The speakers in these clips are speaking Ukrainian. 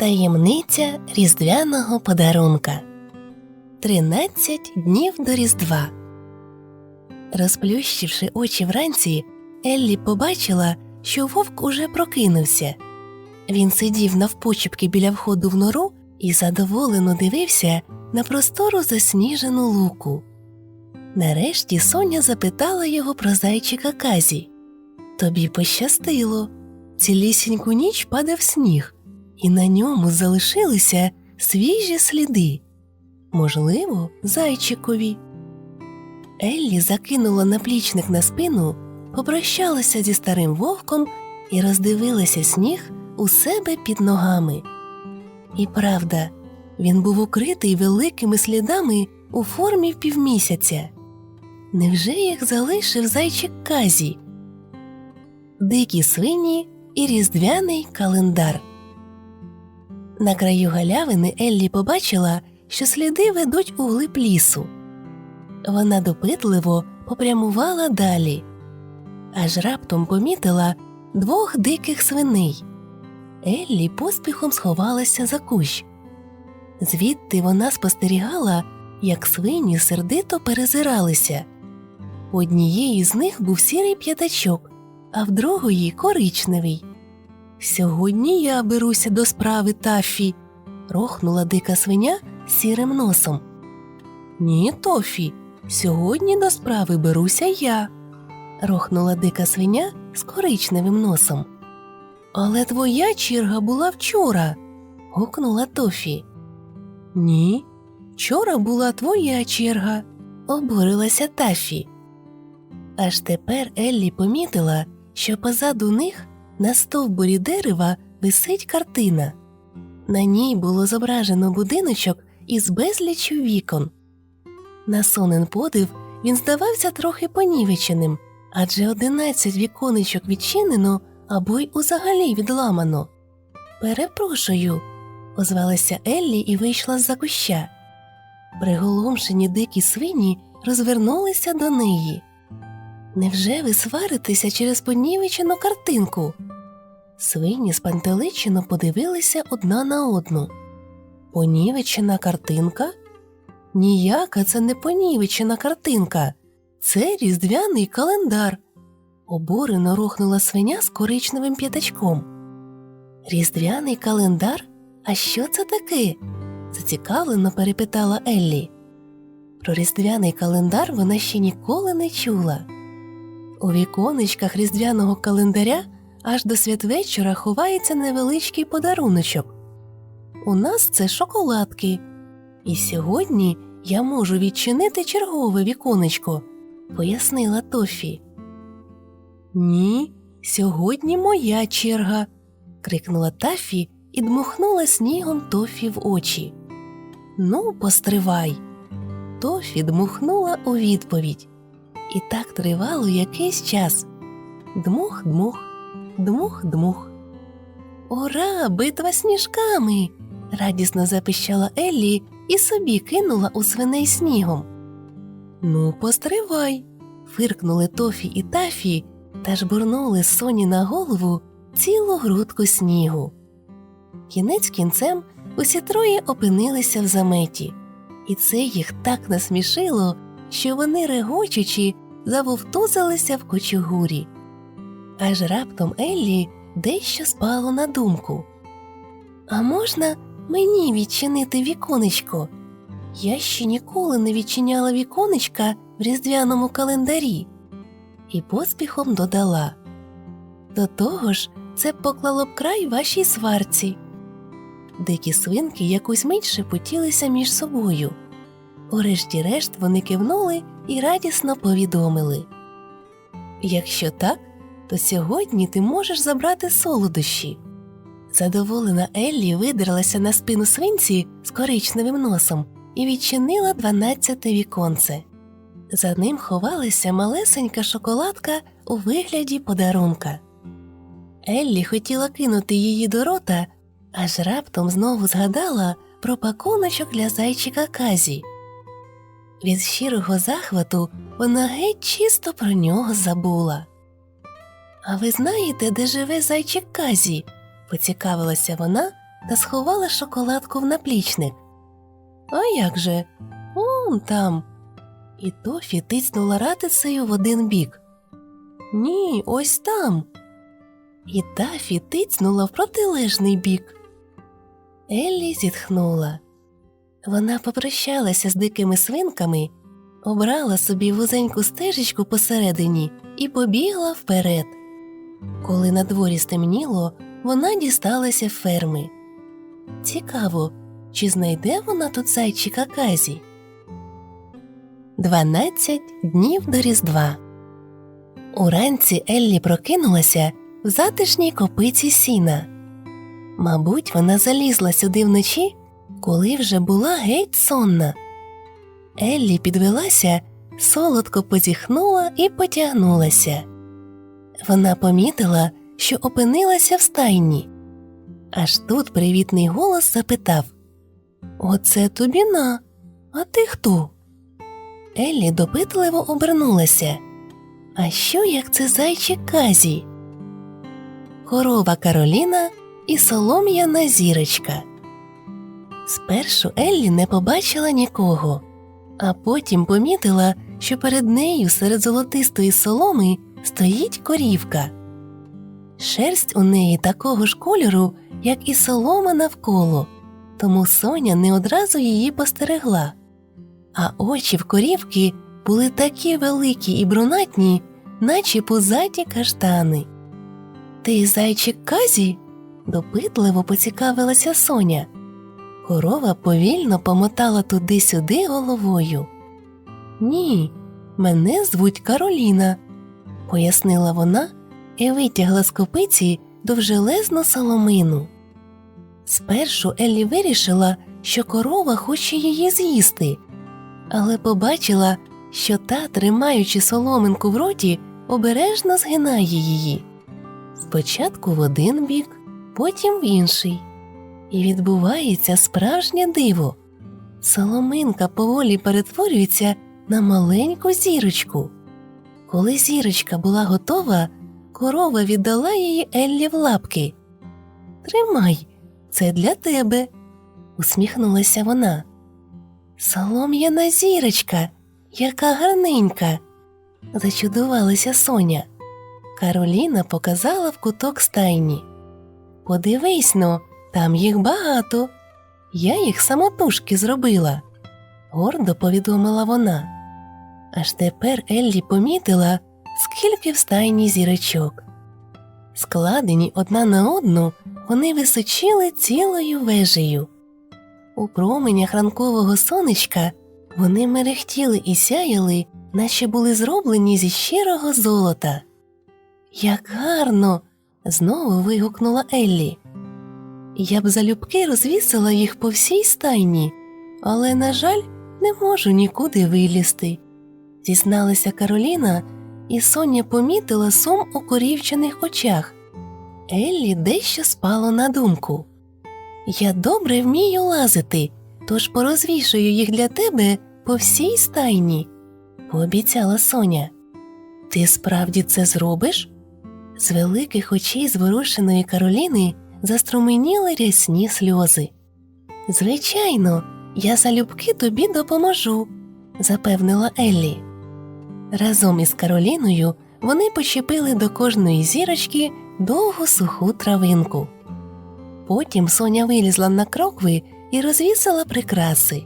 Таємниця різдвяного подарунка. Тринадцять днів до Різдва. Розплющивши очі вранці, Еллі побачила, що вовк уже прокинувся. Він сидів навпочепки біля входу в нору і задоволено дивився на простору засніжену луку. Нарешті Соня запитала його про зайчика Казі. Тобі пощастило. Цілісіньку ніч падав сніг, і на ньому залишилися свіжі сліди. Можливо, зайчикові. Еллі закинула наплічник на спину, попрощалася зі старим вовком і роздивилася сніг у себе під ногами. І правда, він був укритий великими слідами у формі півмісяця. Невже їх залишив зайчик Казі? Дикі свині і різдвяний календар. На краю галявини Еллі побачила, що сліди ведуть у глиб лісу. Вона допитливо попрямувала далі, аж раптом помітила двох диких свиней. Еллі поспіхом сховалася за кущ. Звідти вона спостерігала, як свині сердито перезиралися. У однієї з них був сірий п'ятачок, а в другої коричневий. Сьогодні я беруся до справи Тафі, рохнула дика свиня сірим носом. Ні, Тофі, сьогодні до справи беруся я, рохнула дика свиня з коричневим носом. Але твоя черга була вчора, гукнула Тофі. Ні, вчора була твоя черга, обурилася Тафі. Аж тепер Еллі помітила, що позаду них на стовбурі дерева висить картина. На ній було зображено будиночок із безліччю вікон. На сонен подив він здавався трохи понівеченим, адже одинадцять віконечок відчинено або й узагалі відламано. Перепрошую, озвалася Еллі і вийшла з за куща. Приголомшені дикі свині розвернулися до неї. Невже ви сваритеся через понівечену картинку? Свині спантеличено подивилися одна на одну. Понівечена картинка? Ніяка це не понівечена картинка, це різдвяний календар. Обурено рухнула свиня з коричневим п'ятачком. Різдвяний календар? А що це таке? зацікавлено перепитала Еллі. Про різдвяний календар вона ще ніколи не чула. У віконечках різдвяного календаря аж до святвечора ховається невеличкий подаруночок. У нас це шоколадки. І сьогодні я можу відчинити чергове віконечко, пояснила Тофі. Ні, сьогодні моя черга. крикнула Тафі і дмухнула снігом Тофі в очі. Ну, постривай. Тофі дмухнула у відповідь. І так тривало якийсь час. Дмух-дмух, дмух-дмух. Ура, битва сніжками. радісно запищала Еллі і собі кинула у свиней снігом. Ну, постривай. фиркнули Тофі і тафі та жбурнули соні на голову цілу грудку снігу. Кінець кінцем усі троє опинилися в заметі, і це їх так насмішило, що вони, регочучи, завовтузилися в кочугурі. Аж раптом Еллі дещо спало на думку. А можна мені відчинити віконечко? Я ще ніколи не відчиняла віконечка в різдвяному календарі. І поспіхом додала До того ж, це поклало б край вашій сварці. Дикі свинки якусь мить шепотілися між собою. Урешті-решт вони кивнули і радісно повідомили Якщо так, то сьогодні ти можеш забрати солодощі. Задоволена Еллі видерлася на спину свинці з коричневим носом і відчинила дванадцяте віконце. За ним ховалася малесенька шоколадка у вигляді подарунка. Еллі хотіла кинути її до рота, аж раптом знову згадала про пакуночок для зайчика Казі. Від щирого захвату вона геть чисто про нього забула. А ви знаєте, де живе зайчик Казі? поцікавилася вона, та сховала шоколадку в наплічник. А як же? Он там. І Тофі тицнула ратицею в один бік. Ні, ось там. І Тафі тицнула в протилежний бік. Еллі зітхнула. Вона попрощалася з дикими свинками, обрала собі вузеньку стежечку посередині і побігла вперед. Коли на дворі стемніло, вона дісталася ферми. Цікаво, чи знайде вона тут зайчика Казі? Дванадцять днів до Різдва. Уранці Еллі прокинулася в затишній копиці сіна. Мабуть, вона залізла сюди вночі, коли вже була геть сонна. Еллі підвелася, солодко позіхнула і потягнулася. Вона помітила, що опинилася в стайні. Аж тут привітний голос запитав Оце тобі на, а ти хто? Еллі допитливо обернулася. А що як це зайчик Казі? Корова Кароліна і солом'яна зірочка. Спершу Еллі не побачила нікого, а потім помітила, що перед нею серед золотистої соломи стоїть корівка. Шерсть у неї такого ж кольору, як і солома навколо, тому Соня не одразу її постерегла. А очі в корівки були такі великі і брунатні, наче пузаті каштани. Ти зайчик Казі? допитливо поцікавилася Соня. Корова повільно помотала туди-сюди головою. Ні, мене звуть Кароліна, пояснила вона і витягла з копиці довжелезну соломину. Спершу Еллі вирішила, що корова хоче її з'їсти, але побачила, що та, тримаючи соломинку в роті, обережно згинає її. Спочатку в один бік, потім в інший. І відбувається справжнє диво. Соломинка поволі перетворюється на маленьку зірочку. Коли зірочка була готова, корова віддала її Еллі в лапки. Тримай, це для тебе, усміхнулася вона. Солом'яна зірочка, яка гарненька, зачудувалася Соня. Кароліна показала в куток стайні. Подивись но, там їх багато. Я їх самотужки зробила, гордо повідомила вона. Аж тепер Еллі помітила, скільки в стайні зірочок. Складені одна на одну, вони височили цілою вежею. У променях ранкового сонечка вони мерехтіли і сяяли, наче були зроблені зі щирого золота. Як гарно. знову вигукнула Еллі. Я б залюбки розвісила їх по всій стайні, але, на жаль, не можу нікуди вилізти, зізналася Кароліна, і Соня помітила сум у корівчаних очах. Еллі дещо спало на думку. Я добре вмію лазити, тож порозвішую їх для тебе по всій стайні, пообіцяла Соня. Ти справді це зробиш? З великих очей зворушеної Кароліни заструменіли рясні сльози. Звичайно, я залюбки тобі допоможу, запевнила Еллі. Разом із Кароліною вони почепили до кожної зірочки довгу суху травинку. Потім Соня вилізла на крокви і розвісила прикраси.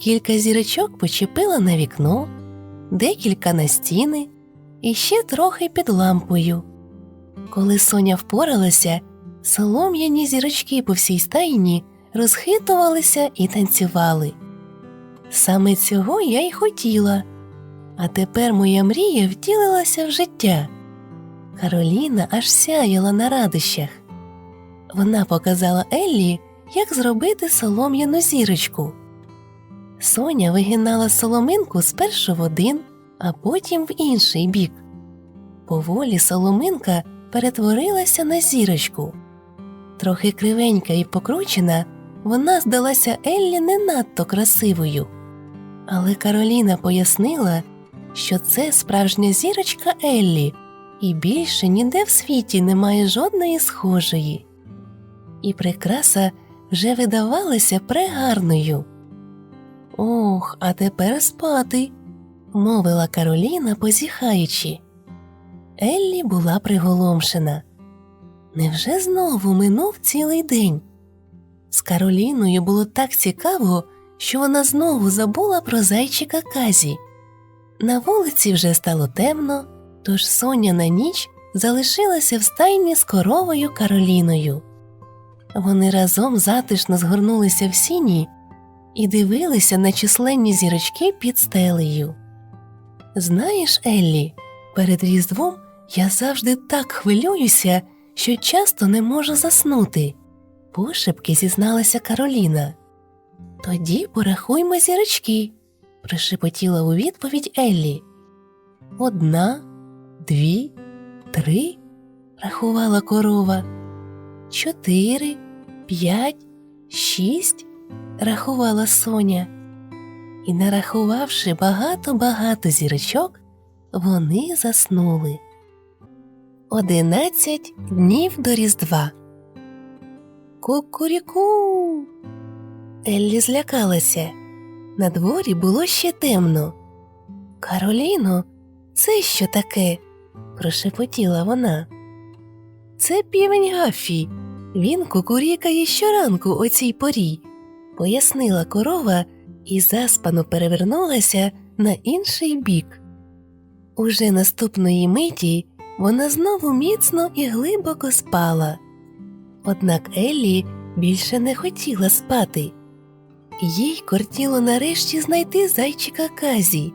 Кілька зірочок почепила на вікно, декілька на стіни і ще трохи під лампою. Коли Соня впоралася, солом'яні зірочки по всій стайні розхитувалися і танцювали. Саме цього я й хотіла, а тепер моя мрія втілилася в життя. Кароліна аж сяяла на радощах. Вона показала Еллі, як зробити солом'яну зірочку. Соня вигинала соломинку спершу в один, а потім в інший бік. Поволі соломинка перетворилася на зірочку. Трохи кривенька і покручена, вона здалася Еллі не надто красивою. Але Кароліна пояснила, що це справжня зірочка Еллі, і більше ніде в світі немає жодної схожої. і прикраса вже видавалася прегарною. Ох, а тепер спати, мовила Кароліна, позіхаючи. Еллі була приголомшена. Невже знову минув цілий день? З Кароліною було так цікаво, що вона знову забула про зайчика Казі. На вулиці вже стало темно, тож Соня на ніч залишилася в стайні з коровою Кароліною. Вони разом затишно згорнулися в сіні і дивилися на численні зірочки під стелею. Знаєш, Еллі, перед Різдвом я завжди так хвилююся, що часто не можу заснути, пошепки зізналася Кароліна. Тоді порахуймо зірочки, прошепотіла у відповідь Еллі. Одна, дві, три, рахувала корова. Чотири, п'ять, шість, рахувала Соня. І, нарахувавши багато-багато зірочок, вони заснули. Одинадцять днів до Різдва. Кукуріку. Еллі злякалася. На дворі було ще темно. Кароліно, це що таке? прошепотіла вона. Це півень Гафі. Він кукурікає щоранку о цій порі, пояснила корова і заспано перевернулася на інший бік. Уже наступної миті вона знову міцно і глибоко спала. Однак Еллі більше не хотіла спати. Їй кортіло нарешті знайти зайчика Казі.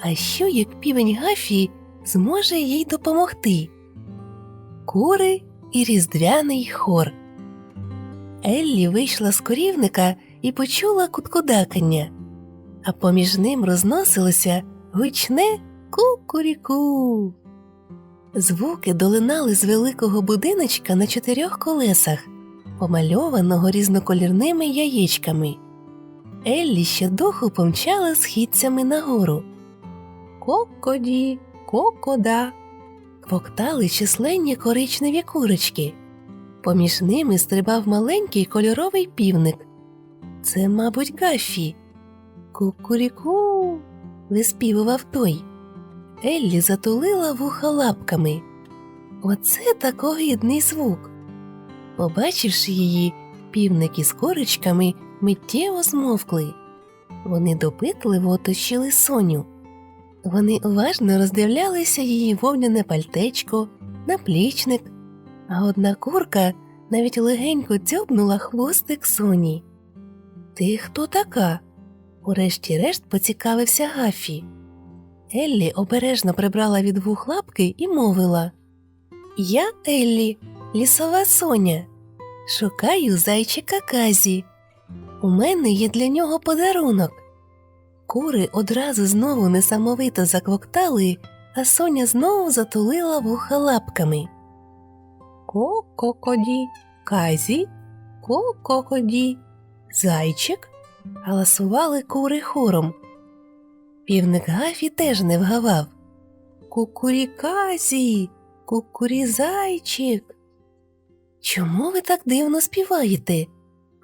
А що як півень Гафі зможе їй допомогти? Кури і різдвяний хор. Еллі вийшла з корівника і почула куткудакання, а поміж ним розносилося гучне ку-куріку. Звуки долинали з великого будиночка на чотирьох колесах, помальованого різноколірними яєчками. Еллі ще духу помчала східцями нагору. Кокоді, кокода. Квоктали численні коричневі курочки. Поміж ними стрибав маленький кольоровий півник. Це, мабуть, Гафі. Кукуріку. виспівував той. Еллі затулила вуха лапками. Оце так огидний звук. Побачивши її, півник із корочками миттєво змовкли. Вони допитливо оточили Соню. Вони уважно роздивлялися її вовняне пальтечко, наплічник, а одна курка навіть легенько дзьобнула хвостик Соні. Ти хто така? Урешті-решт поцікавився Гафі. Еллі обережно прибрала від вух лапки і мовила Я Еллі, лісова соня. Шукаю зайчика Казі. У мене є для нього подарунок. Кури одразу знову несамовито заквоктали, а соня знову затулила вуха лапками. Ко-ко-коді, казі, ко-ко-коді, зайчик. галасували кури хором. Півник Гафі теж не вгавав. Кукуріказі, кукурізайчик. Чому ви так дивно співаєте?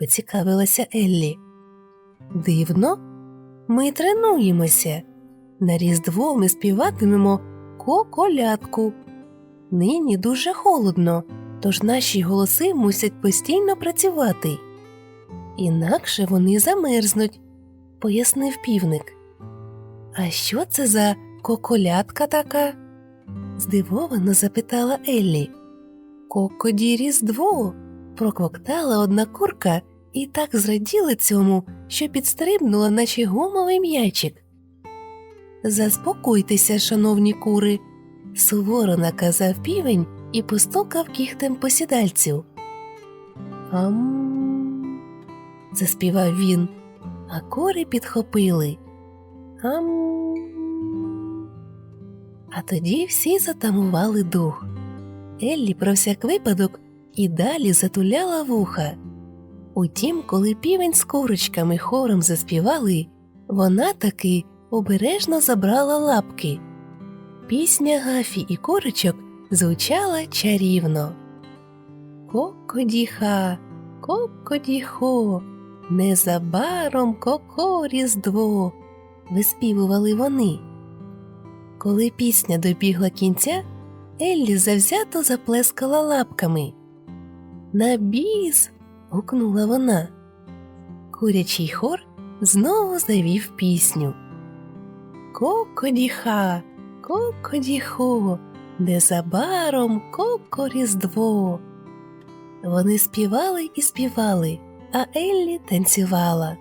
Поцікавилася Еллі. Дивно? Ми тренуємося. На Різдво ми співатимемо коколятку. Нині дуже холодно, тож наші голоси мусять постійно працювати. Інакше вони замерзнуть, пояснив півник. А що це за коколятка така? здивовано запитала Еллі. Кокоді Різдво. проквоктала одна курка і так зраділа цьому, що підстрибнула, наче гумовий м'ячик. Заспокойтеся, шановні кури, суворо наказав півень і постукав кіхтем по сідальцю. Ам. заспівав він, а кури підхопили. Ам. А тоді всі затамували дух. Еллі про всяк випадок і далі затуляла вуха. Утім, коли півень з курочками хором заспівали, вона таки обережно забрала лапки. Пісня Гафі і курочок звучала чарівно. Кокодіха, кокодіхо, незабаром коко різдво, виспівували вони. Коли пісня добігла кінця, Еллі завзято заплескала лапками. На біс. Гукнула вона. Курячий хор знову завів пісню. Кокодіха, кокодіхо, незабаром коко різдво. Вони співали і співали, а Еллі танцювала.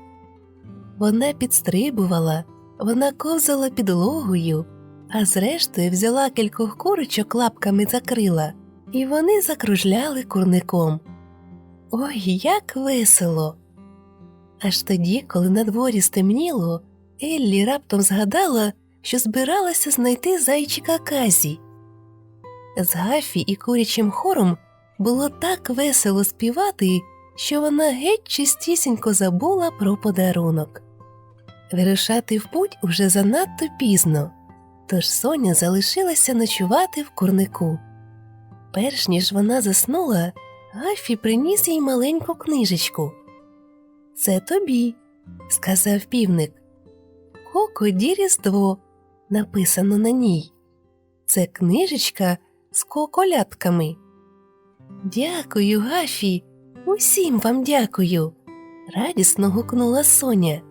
Вона підстрибувала, вона ковзала підлогою, а зрештою взяла кількох курочок лапками за крила, і вони закружляли курником. Ой, як весело! Аж тоді, коли на дворі стемніло, Еллі раптом згадала, що збиралася знайти зайчика Казі. З Гафі і курячим хором було так весело співати, що вона геть чистісінько забула про подарунок. Вирушати в путь уже занадто пізно, тож Соня залишилася ночувати в курнику. Перш ніж вона заснула, Гафі приніс їй маленьку книжечку. Це тобі, сказав півник. Кокоді Різдво написано на ній. Це книжечка з коколятками. Дякую, Гафі, усім вам дякую. радісно гукнула Соня.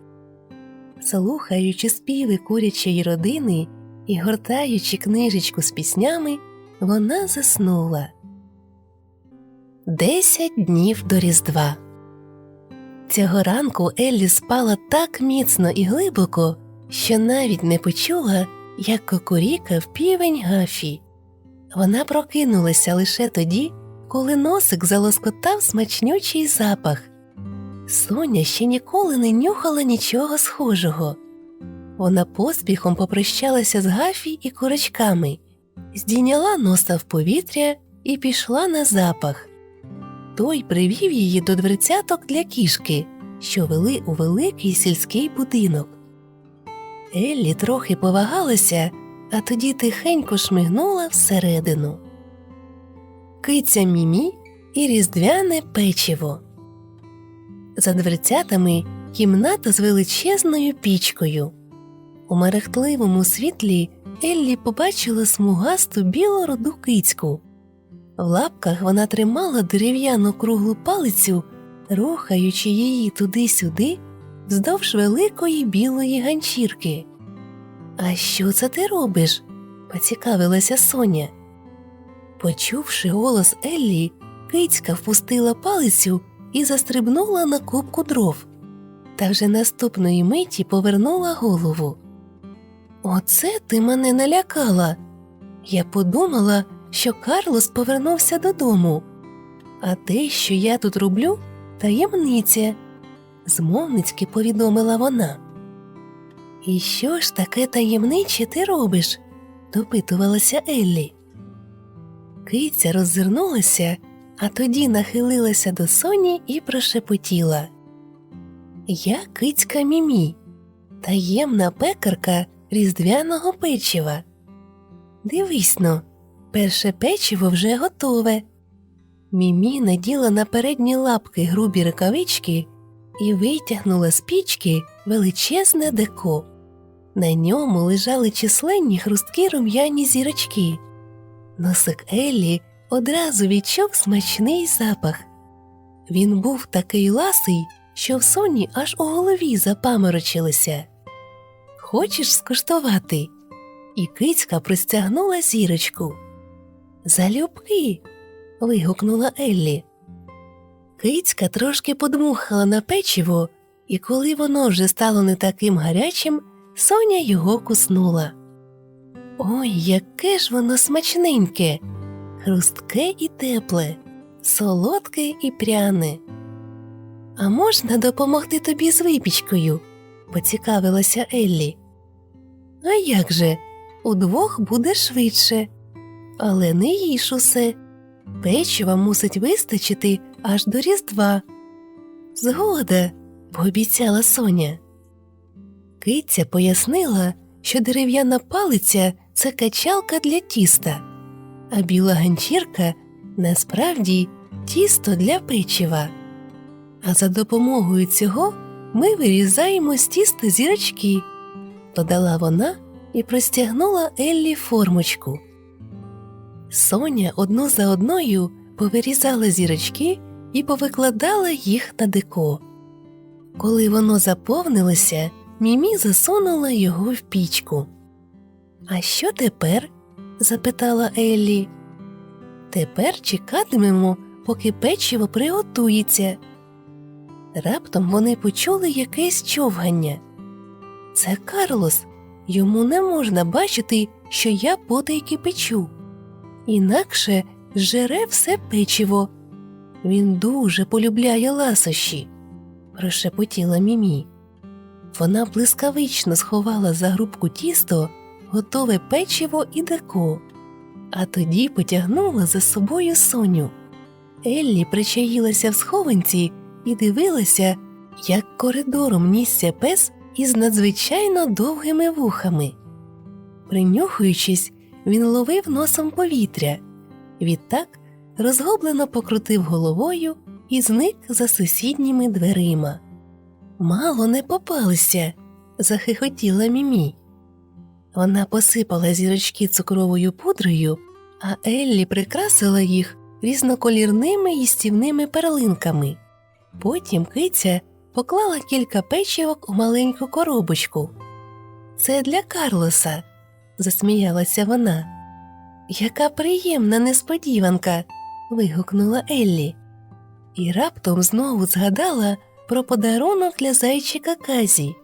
Слухаючи співи курячої родини і гортаючи книжечку з піснями, вона заснула. Десять днів до Різдва. Цього ранку Еллі спала так міцно і глибоко, що навіть не почула, як кокурікав півень Гафі. Вона прокинулася лише тоді, коли носик залоскотав смачнючий запах. Соня ще ніколи не нюхала нічого схожого. Вона поспіхом попрощалася з Гафі і курочками, здійняла носа в повітря і пішла на запах. Той привів її до дверцяток для кішки, що вели у великий сільський будинок. Еллі трохи повагалася, а тоді тихенько шмигнула всередину. Киця Мімі і різдвяне печиво. За дверцятами кімната з величезною пічкою. У мерехтливому світлі Еллі побачила смугасту білороду кицьку. В лапках вона тримала дерев'яну круглу палицю, рухаючи її туди-сюди вздовж великої білої ганчірки. А що це ти робиш? поцікавилася Соня. Почувши голос Еллі, кицька впустила палицю і застрибнула на кубку дров. Та вже наступної миті повернула голову. Оце ти мене налякала. Я подумала, що Карлос повернувся додому, а те, що я тут роблю, таємниця, змовницьки повідомила вона. І що ж таке таємниче ти робиш? допитувалася Еллі. Киця роззирнулася, а тоді нахилилася до Соні і прошепотіла. Я кицька Мімі, таємна пекарка різдвяного печива. Дивись но, перше печиво вже готове. Мімі наділа на передні лапки грубі рукавички і витягнула з пічки величезне деко. На ньому лежали численні хрусткі рум'яні зірочки. Носик Еллі одразу відчув смачний запах. Він був такий ласий, що в соні аж у голові запаморочилося. Хочеш скуштувати? І кицька простягнула зірочку. Залюбки. вигукнула Еллі. Кицька трошки подмухала на печиво, і коли воно вже стало не таким гарячим, Соня його куснула. Ой, яке ж воно смачненьке, хрустке і тепле, солодке і пряне. А можна допомогти тобі з випічкою? поцікавилася Еллі. А як же? Удвох буде швидше, але не їж усе. Печива мусить вистачити аж до Різдва. Згода, пообіцяла Соня. Киця пояснила, що дерев'яна палиця це качалка для тіста, а біла ганчірка насправді тісто для печива. А за допомогою цього ми вирізаємо з тіста зірочки, додала вона і простягнула Еллі формочку. Соня одну за одною повирізала зірочки і повикладала їх на деко. Коли воно заповнилося, Мімі засунула його в пічку. А що тепер? запитала Еллі. Тепер чекатимемо, поки печиво приготується. Раптом вони почули якесь човгання. Це Карлос. Йому не можна бачити, що я потайки печу. Інакше жере все печиво. Він дуже полюбляє ласощі, прошепотіла Мімі. Вона блискавично сховала за грубку тісто, готове печиво і деко, а тоді потягнула за собою Соню. Еллі причаїлася в схованці і дивилася, як коридором нісся пес із надзвичайно довгими вухами. Принюхуючись, він ловив носом повітря. Відтак розгублено покрутив головою і зник за сусідніми дверима. Мало не попалися, захихотіла Мімі. Вона посипала зірочки цукровою пудрою, а Еллі прикрасила їх різноколірними їстівними перлинками. Потім киця поклала кілька печівок у маленьку коробочку. Це для Карлоса, засміялася вона. Яка приємна несподіванка. вигукнула Еллі. І раптом знову згадала про подарунок для зайчика Казі.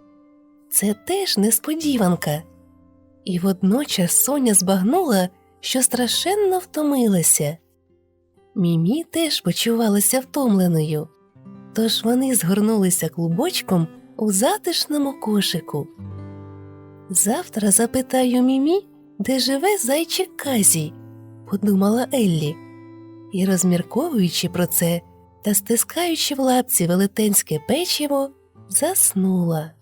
Це теж несподіванка. І водночас Соня збагнула, що страшенно втомилася. Мімі теж почувалася втомленою, тож вони згорнулися клубочком у затишному кошику. Завтра запитаю Мімі, де живе зайчик Казі, подумала Еллі, і, розмірковуючи про це та стискаючи в лапці велетенське печиво, заснула.